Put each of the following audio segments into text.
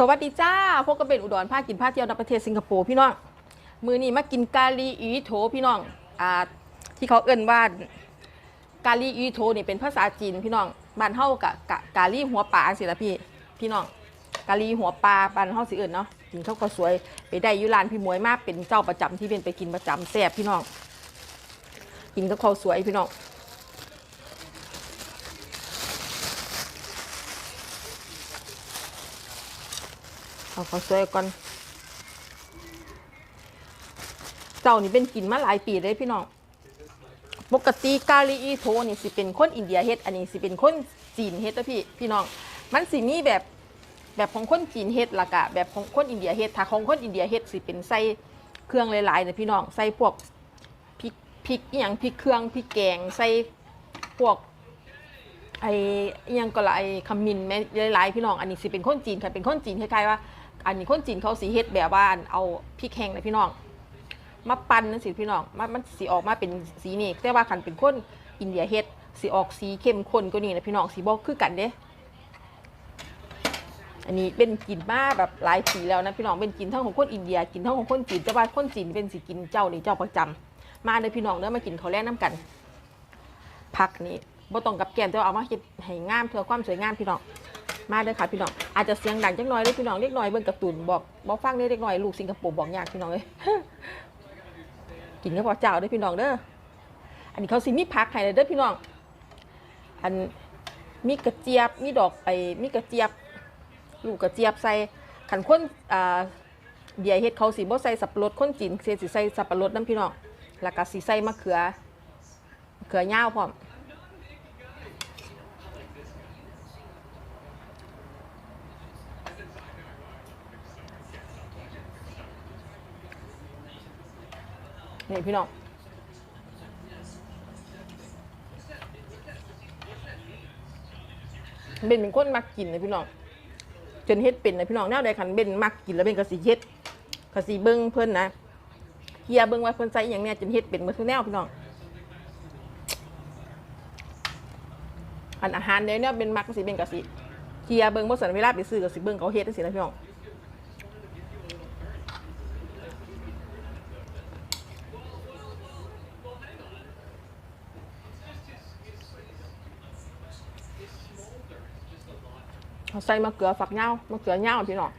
สวัสดีจ้าพวกก็เป็นอุดรภาคกินภาคเที่ยวในประเทศสิงคโปร์พี่น้อง มือนี้มากินกาลีอีโถพี่น้องอ่าที่เขาเอิ้นว่ากาลีอีโถนี่เป็นภาษาจีนพี่น้องบ้านเฮากับกะกาลีหัวปลาสิละพี่พี่น้องกาลีหัวปลาบ้านเฮาสิเอิ้นเนาะกินข้าวก็สวยไปได้ยุรานพี่มวยมากเป็นเจ้าประจำที่เป็นไปกินประจำแซ่บพี่น้อง กินข้าวเขาวสวยพี่น้อง เอาข้าสวยก่อน เจ้านี่เป็นกินมาหลายปีเลยพี่น้อง ปกติกาลีอีโทนี่สิเป็นคนอินเดียเฮ็ด อันนี้สิเป็นคนจีนเฮ็ดนะพี่พี่น้อง มันสิมีแบบแบบของคนจีนเฮ็ดละกะแบบของคนอินเดียเฮ็ดถ้าของคนอินเดียเฮ็ดสิเป็นใส่เครื่องหลายๆนะพี่น้อง ใส่พวกพริกพริกอหยังพริกเครื่องพริกแกงใส่พวกไอ้ยังก็ละไอ้ขมิ้นแม่หลายๆพี่น้องอันนี้สิเป็นคนจีนค่ะเป็นคนจีนคล้ายๆว่า อันนี้คนจีนเขาสีเฮ็ดแบบว่าเอาพริกแห้งนะพี่น้อง มาปั่นนั่นสิพี่น้องมันมันสีออกมาเป็นสีนี่แต่ว่าคันเป็นคนอินเดียเฮ็ดสีออกสีเข้มข้นกว่านี้นะพี่น้องสีบอกคือกันเด้ อันนี้เป็นกินมาแบบหลายปีแล้วนะพี่น้องเป็นกินทั้งของคนอินเดีย กินทั้งของคนจีนแต่ว่าคนจีนเป็นสิกินเจ้านี่เจ้าประจำมาเลยพี่น้องเด้อมากินข้าวแลกน้ำกันผักนี้บ่ต้องกับแกมแต่ว่าเอามาเฮ็ดให้งามเพื่อความสวยงามพี่น้อง มาเลยค่ะพี่น้องอาจจะเสียงดังจังน้อยเด้อพี่น้องเล็กน้อยเบิ่งกร์ตูนบอกบ่ฟังเด้เล็กน้อยลูกสิงคโปร์บอกยากพี่น้องเอ้ยกินกับพอเจ้าเด้อพี่น้องเด้ออันนี้เขาสิมีผักให้เลยเด้อพี่น้อง อันมีกระเจี๊ยบมีดอกไปมีกระเจี๊ยบ ลูกกระเจี๊ยบใส่ขันข้นอ่าเดียเฮ็ดเขาสิบ่ใส่สับปะรดข้นจีนเสียสิใส่สับปะรดน้ำพี่น้องแล้วก็สิใส่มะเขือเขือยาวพร้อม นี่พี่น้องเบนเป็นคนมักกินนะพี่น้องจนเฮ็ดเป็นนะพี่น้องแนวใดคันเบนมักกินแล้วเบนก็สิเฮ็ดก็สิเบิ่งเพิ่นนะเฮียเบิ่งว่าเพิ่นใส่อย่างเนี้ยจนเฮ็ดเป็นหมดทุกแนวพี่น้องอันอาหารเดี๋ยวเนี่ยเป็นมักสิเป็นก็สิเฮียเบิ่งบ่สันเวลาไปซื้อก็สิเบิ่งเขาเฮ็ดจังซี่นะพี่น้อง ใส่มะเขือฝักเน่ามะเขือเน่าพี่น้อง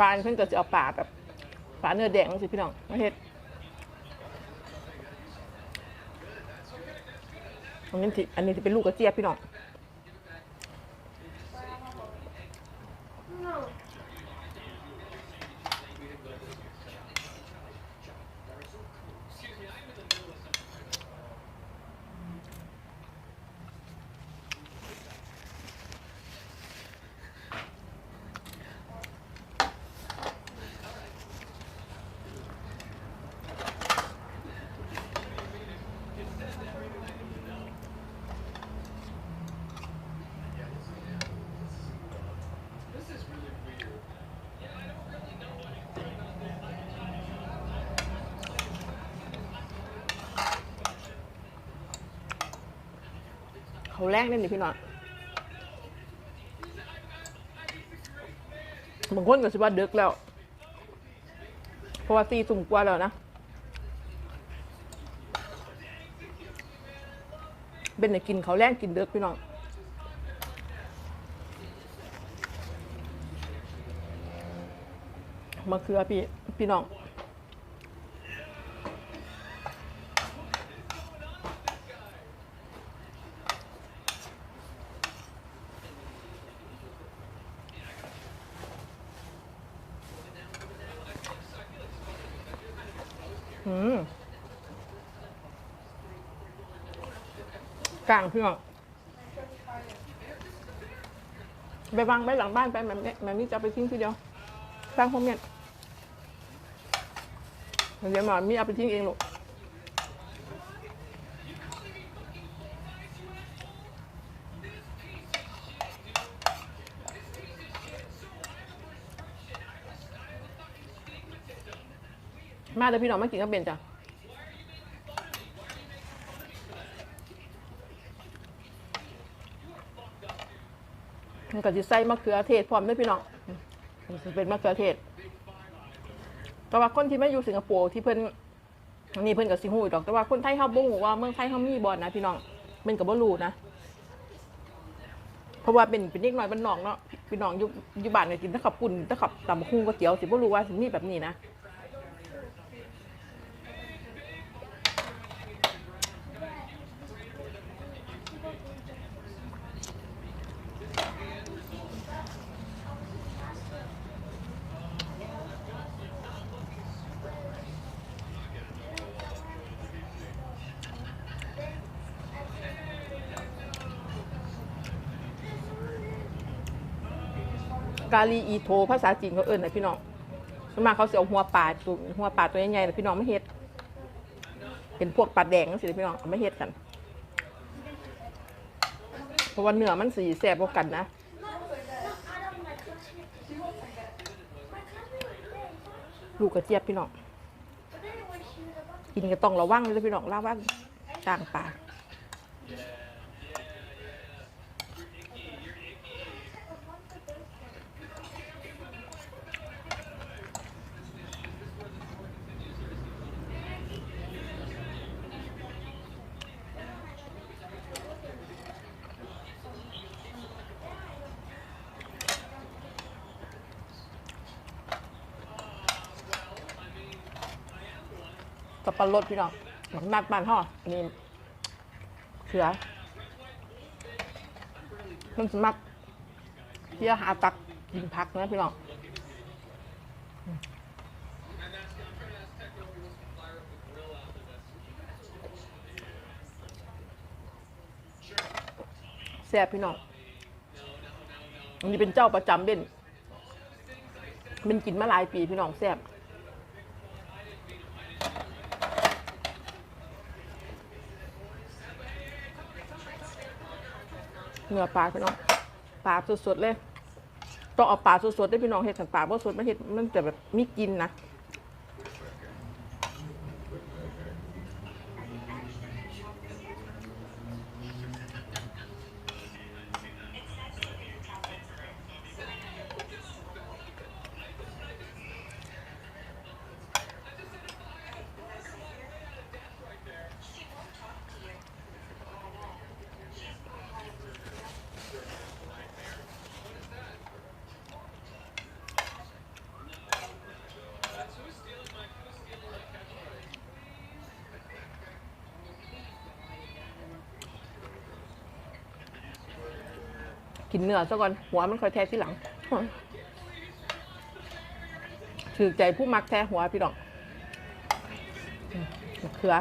ปลาเพิ่นก็จะเอาปลาแบบปลาเนื้อแดงสิพี่น้องมาเฮ็ดอันนี้ที่อันนี้จะเป็นลูกกระเจี๊ยบพี่น้อง เขา แรกเล่นนี่พี่น้องบางคนก็สิว่าดึกแล้ว เพราะว่าตีสุ่มกว่าแล้วนะ เป็นในกินเขาแรงกินเด็กพี่น้องมาคือพี่พี่น้อง กลางพี่น้องไปวางไว้หลังบ้านไปแบบนี้แบบนี้จะไปทิ้งทีเดียวสร้างพวกเนี้ยเดี๋ยวหมอมีเอาไปทิ้งเองลูก มาเดี๋ยวพี่น้องมากินกับเบนจ้ะมันก็จะใส่มะเขือเทศพร้อมด้วยพี่น้องเป็นมะเขือเทศแต่ว่าคนที่ไม่อยู่สิงคโปร์ที่เพิ่นนี่เพิ่นกับสิฮูดอก แต่ว่าคนไทยเฮาบ่ฮู้ว่าเมืองไทยเฮามีบ่นะพี่น้องเพิ่นก็บ่รูนะ เพราะว่าเป็นเป็นเด็กน้อยบ้านนอกเนาะพี่น้องอยู่อยู่บ้านก็กินต่ข้าวปุ้นต่ข้าวตำหุ่งก๋วยเตี๋ยวสิบ่รู้ว่าสิมีแบบนี้นะ กาลีอีโทภาษาจีนเขาเอิ้นนะพี่น้องส่วนมากเขาเสิเอหัวปลาตัวหัวปลาตัวใหญ่ๆนะพี่น้องไม่เฮ็ด เป็นพวกปลาแดงจังซี่นะพี่น้องไม่เฮ็ดกัน เพราะว่าเนื้อมันสีแซ่บกว่ากันนะลูกกระเจี๊ยบพี่น้องกินก็ต้องระวังเลยพี่น้องระวังกลางป่า บปะรดพี่น้องหมักนัดบ้านห่อนนี้เขือมันสมักเที่ยหาตักกินพักนะพี่น้องแซ่บพี่น้องอันนี้เป็นเจ้าประจำเด่นเป็นกินมาหลายปีพี่น้องแซ่บ เนื้อปลาพี่น้องปลาสดๆเลย ต้องเอาปลาสดๆได้พี่น้องเห็ดสันปลาเพราะสดไม่เห็ดมันจะแบบมีกินนะ กินเนื้อซะก่อนหัวมันค่อยแท้ที่หลังถือใจผู้มักแท้หัวพี่น้องมะเขือ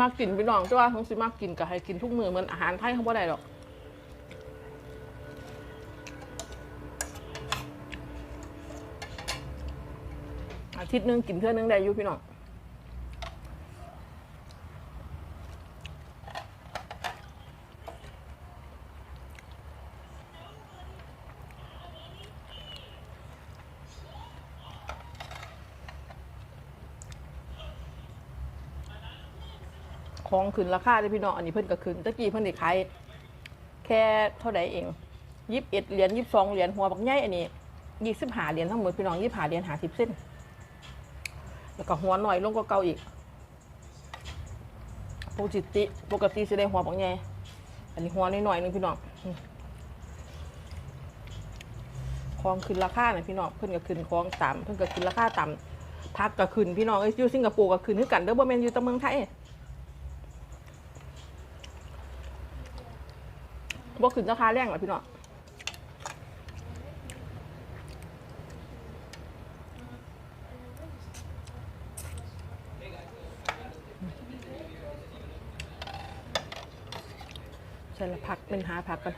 มากกินพี่น้องจ้าทั้งสิมากกินก็ให้กินทุกมือเหมือนอาหารไทยเขาบ่ได้หรอกอาทิตย์หนึงกินเท่านึงได้อยู่พี่น้อง ของขึ้นราคาเลยพี่น้องอันนี้เพิ่นก็ขึ้นตะกี้เพิ่นได้ขายแค่เท่าใดเองยี่สิบเอ็ดเหรียญยี่สิบสองเหรียญหัวบักใหญ่อันนี้ยี่สิบห้าเหรียญทั้งหมดพี่น้องยี่สิบห้าเหรียญหาสิบเส้นแล้วก็หัวหน่อยลงก็เก่าอีกปกติปกติสิได้หัวบักใหญ่อันนี้หัวน้อยๆนึงพี่น้องอืมของขึ้นราคาเนี่ยพี่น้องเพิ่นก็ขึ้นของต่ำเพิ่นก็ขึ้นราคาต่ำพักก็ขึ้นพี่น้องเอ้ยอยู่สิงคโปร์ก็ขึ้นคือกันเด้อบ่แม่นอยู่ตะเมืองไทย บ่ขึ้นราคาแรงหรอพี่น้องใช่ละพักเป็นหาพักกัน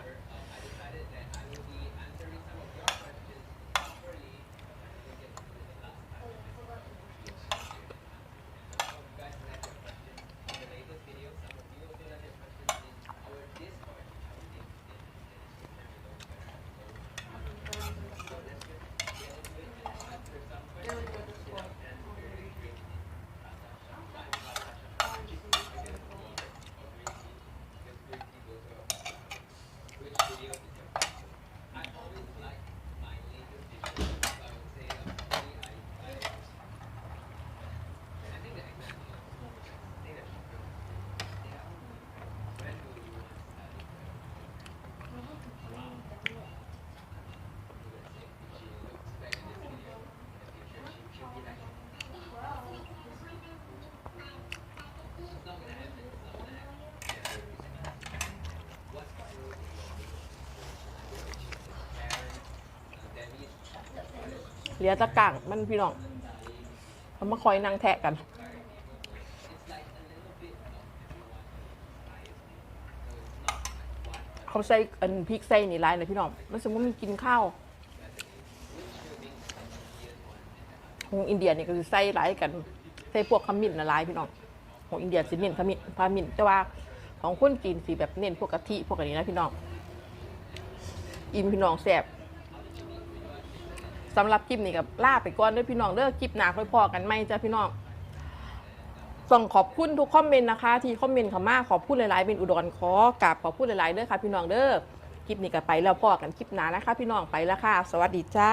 เหลือตะกร้างมันพี่น้องเขามาคอยนั่งแทะกันเขาใส่อันพริกใส่นี่หลายเลยพี่น้องมันสมมติมันกินข้าวของอินเดียนี่ก็คือใส่หลายกันใส่พวกขมิ้นนะหลายพี่น้องของอินเดียสิเน้นขมิ้นพามิ้นแต่ว่าของคนจีนสีแบบเน้นพวกกะทิพวกอันนี้นะพี่น้องอิ่มพี่น้องแซ่บ สำหรับคลิปนี้กับลาไปก่อนเด้อพี่น้องเด้อคลิปหนาค่อยพอกันไหมจ้าพี่น้องส่งขอบคุณทุกคอมเมนต์นะคะ ที่คอมเมนต์เข้ามาขอบคุณหลายๆ เป็นอุดรขอกราบขอบคุณหลายๆเด้อค่ะ พี่น้องเด้อคลิปนี้ก็ไปแล้วพอกันคลิปหน้านะคะ พี่น้องไปแล้วค่ะ สวัสดีจ้า